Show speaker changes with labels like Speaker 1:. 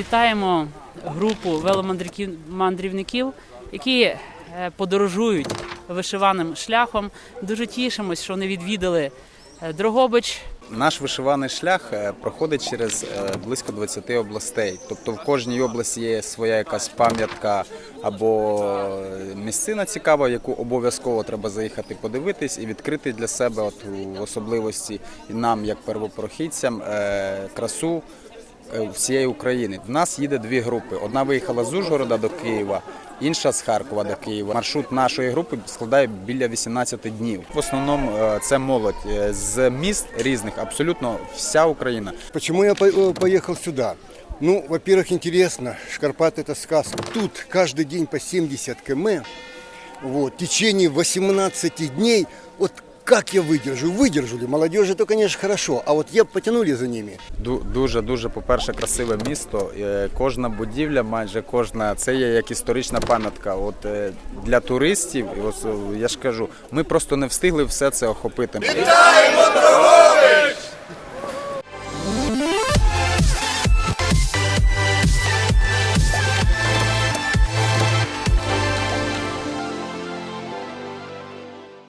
Speaker 1: Вітаємо групу веломандрівників, які е, подорожують вишиваним шляхом. Дуже тішимось, що вони відвідали е, Дрогобич.
Speaker 2: Наш вишиваний шлях е, проходить через близько 20 областей. Тобто в кожній області є своя якась пам'ятка або місцина цікава, яку обов'язково треба заїхати подивитись і відкрити для себе от у особливості і нам, як первопрохідцям, красу всієї України. В нас їде дві групи. Одна виїхала з Ужгорода до Києва, інша з Харкова до Києва. Маршрут нашої групи складає біля 18 днів. В основному е, це молодь е, з міст різних, абсолютно вся Україна.
Speaker 3: Почему я по- э, поехал сюда? Ну, во-первых, интересно, Шкарпат это сказка. Тут каждый день по 70 км, вот, в течение 18 дней, вот как я выдержу? Выдержу ли? Молодежи то, конечно, хорошо, а вот я потянули за ними.
Speaker 2: Ду- Дуже дуже, по-перше, красиве місто. Е, Кожна будівля, майже кожна, це є як історична пам'ятка. От е, для туристів, ось, е, я ж кажу, ми просто не встигли все це охопити.
Speaker 4: Вітаємо!